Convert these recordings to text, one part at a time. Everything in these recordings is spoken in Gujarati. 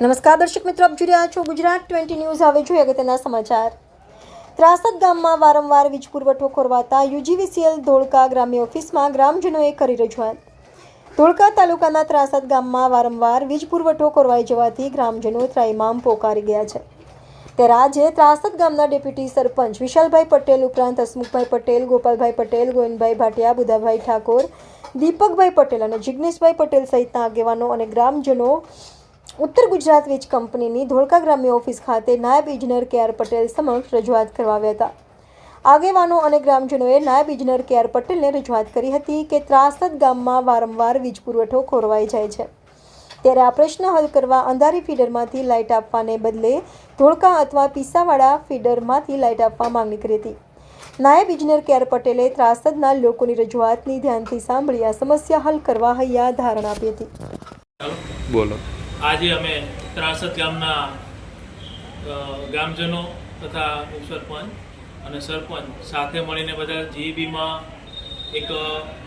નમસ્કાર દર્શક મિત્રો, આપ જોઈ રહ્યા છો ગુજરાત ટ્વેન્ટી ન્યૂઝ. હવે જોઈએ અગત્યના સમાચાર. ત્રાસદ ગામમાં વારંવાર વીજ પુરવઠો ખોરવાતા યુજીવીસીએલ ધોળકા ગ્રામ્ય ઓફિસમાં ગ્રામજનોએ કરી રજૂઆત. ધોળકા તાલુકાના ત્રાસદ ગામમાં વારંવાર વીજ પુરવઠો ખોરવાઈ જવાથી ગ્રામજનો ત્રાઈમામ પોકારી ગયા છે. ત્યારે આજે ત્રાસદ ગામના ડેપ્યુટી સરપંચ વિશાલભાઈ પટેલ ઉપરાંત હસમુખભાઈ પટેલ, ગોપાલભાઈ પટેલ, ગોવિંદભાઈ ભાટિયા, બુધાભાઈ ઠાકોર, દીપકભાઈ પટેલ અને જિગ્નેશભાઈ પટેલ સહિતના આગેવાનો અને ગ્રામજનો ઉત્તર ગુજરાત વીજ કંપનીની ધોળકા ગ્રામ્ય ઓફિસ ખાતે નાયબ ઇજનેર કે આર પટેલ સમક્ષ રજૂઆત કરવાવ્યા હતા. આગેવાનો અને ગ્રામજનોએ નાયબ ઇજનેર કે આર પટેલને રજૂઆત કરી હતી કે ત્રાસદ ગામમાં વારંવાર વીજ પુરવઠો ખોરવાઈ જાય છે. ત્યારે આ પ્રશ્ન હલ કરવા અંધારી ફીડરમાંથી લાઇટ આપવાને બદલે ધોળકા અથવા પીસાવાળા ફીડરમાંથી લાઇટ આપવા માંગણી કરી હતી. નાયબ ઇજનેર કે આર પટેલે ત્રાસદના લોકોની રજૂઆતની ધ્યાનથી સાંભળી આ સમસ્યા હલ કરવા હૈયા ધારણા આપી હતી. બોલો. આજે અમે ત્રાસદ ગામના ગ્રામજનો તથા ઉપસરપંચ અને સરપંચ સાથે મળીને બધા જીઈબીમાં એક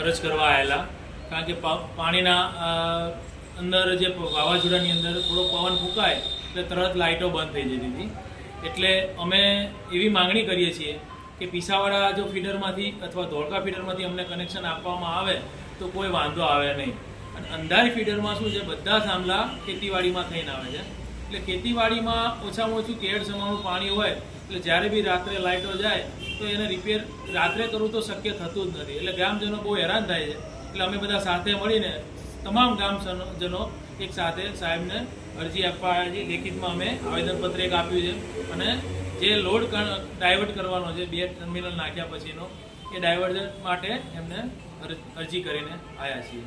અરજ કરવા આવેલા. કારણ કે પાણીના અંદર જે વાવાઝોડાની અંદર થોડો પવન ફૂંકાય એટલે તરત લાઇટો બંધ થઈ જતી હતી. એટલે અમે એવી માંગણી કરીએ છીએ કે પીસાવાળા જો ફીડરમાંથી અથવા ધોળકા ફીડરમાંથી અમને કનેક્શન આપવામાં આવે તો કોઈ વાંધો આવે નહીં. અને અંધારી ફીડરમાં શું છે? બધા થાંભલા ખેતીવાડીમાં થઈને આવે છે. એટલે ખેતીવાડીમાં ઓછામાં ઓછું કેળ સમાણું પાણી હોય, એટલે જ્યારે બી રાત્રે લાઇટો જાય, તો એને રિપેર રાત્રે કરવું તો શક્ય થતું જ નથી. એટલે ગ્રામજનો બહુ હેરાન થાય છે. એટલે અમે બધા સાથે મળીને તમામ ગ્રામજનો એક સાથે સાહેબને અરજી આપવા છીએ. લેખિતમાં અમે આવેદનપત્ર એક આપ્યું છે. અને જે લોડ ડાયવર્ટ કરવાનો છે, બે ટર્મિનલ નાખ્યા પછીનો, એ ડાયવર્ઝન માટે એમને અરજી કરીને આવ્યા છીએ.